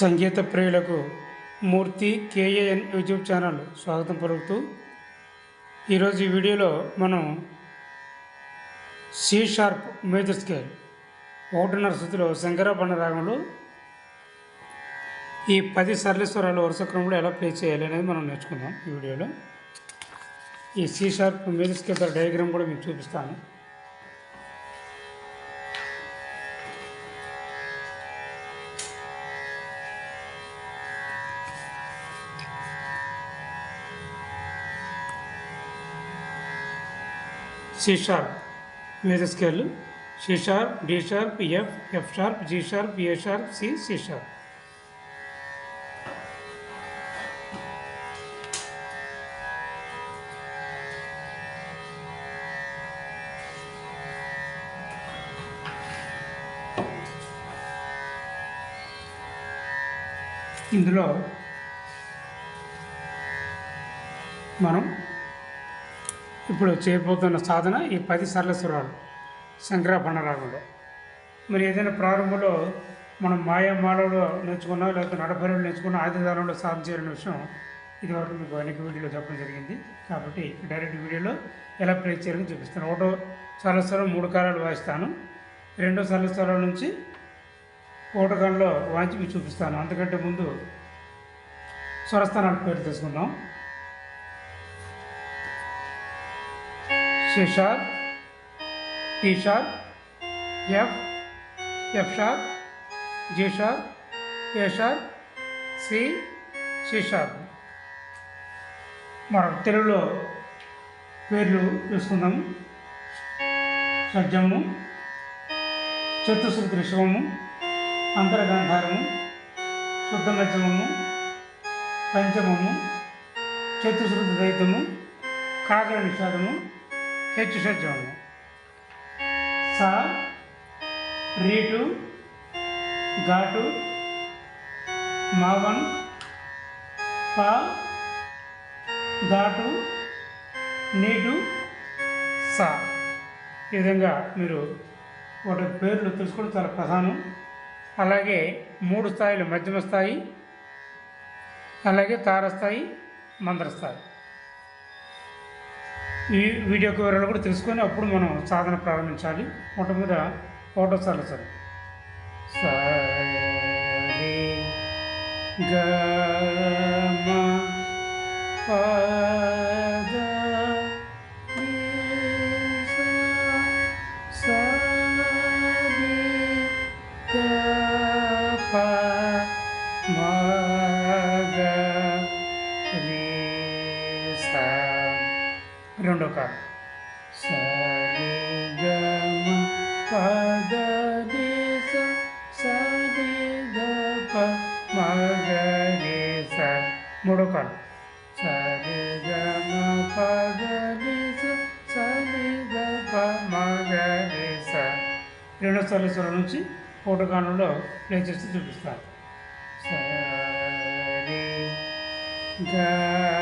సంగీత ప్రియులకు మూర్తి KAN YouTube channel స్వాగతం పలుకుతూ ఈరోజు ఈ వీడియోలో మనం సి షార్ప్ మేజర్ స్కేల్ ఒకటిన్నర శృతిలో శంకరాభరణ రాగంలో ఈ పది సరళేశ్వరాలు వరుస క్రమంలో ఎలా ప్లే చేయాలి అనేది మనం నేర్చుకుందాం ఈ వీడియోలో. ఈ C sharp major scale diagram కూడా మీకు చూపిస్తాను. C sharp major scale C sharp D sharp F F sharp G sharp A sharp C C sharp ఇందులో మనం ఇప్పుడు చేయబోతున్న సాధన ఈ పది సరళ స్వరాలు శంకరాభరణ రాగంలో మరి ఏదైనా ప్రారంభంలో మనం మాయా మాలలో నేర్చుకున్నా లేకపోతే నడభరులు నేర్చుకున్న ఆదిదానంలో సాధన చేయాలనే విషయం ఇదివరకు మీకు అనేక వీడియోలో చెప్పడం జరిగింది. కాబట్టి డైరెక్ట్ వీడియోలో ఎలా ప్లే చేయాలని చూపిస్తాను. ఒకటో సరళస్వరం మూడు కాలాలు వాయిస్తాను. రెండో సరళ నుంచి ఒకటో కాలంలో వాయించి మీకు చూపిస్తాను. అంతకంటే ముందు స్వరస్థానాల పేరు తెలుసుకుందాం. C sharp D sharp F F sharp G sharp A sharp C C sharp మనం తెలుగులో పేర్లు చూసుకుందాము షడ్జము చతుశ్రుతి రిషభము అంతర్గంధారము శుద్ధ మధ్యమము పంచమము చతుశ్రుతి దైతము కాకర నిషాదము హెచ్చు షడ్జము సా రీటు ఘాటు మావన్ పా ఘాటు నీటు సా. ఈ విధంగా మీరు వాటి పేర్లు తెలుసుకోవడం చాలా ప్రధానం. అలాగే మూడు స్థాయిలు మధ్యమ స్థాయి అలాగే తారస్థాయి మందర స్థాయి ఈ వీడియో వివరాలు కూడా తెలుసుకొని అప్పుడు మనం సాధన ప్రారంభించాలి. మొట్టమొదట ఫోటో సార్లు సరే. సరే గ పద ని స సరి ద గ రి స మూడో కాలం సరి గమ పద ని స సరి ద ప మ గ రి స రెండో సరళ నుంచి ఫోటో కాలంలో ప్లే చేసి చూపిస్తాను సరి గమ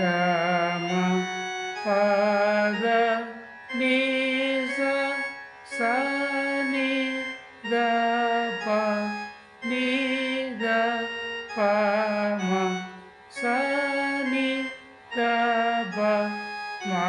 gama pada nisa sani gapa ni gapa ma sani gapa ma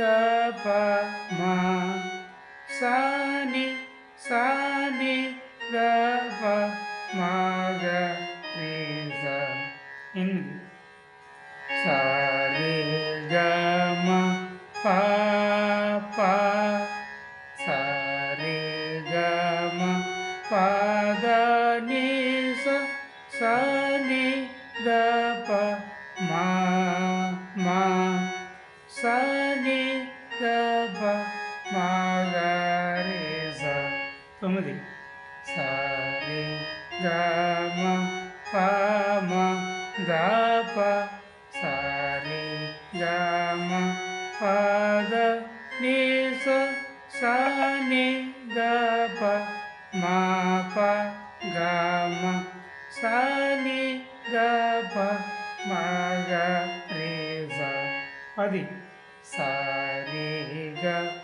kapa sani sani kapa ma ga reza in sani ga గ ప మ గ రి స తొమ్మిది స రి గ మ ప మ గ ప స రి గ మ ప గ ని స స ని గ ప మ ప గ మ స ని గ ప మ గ రి స పది స রে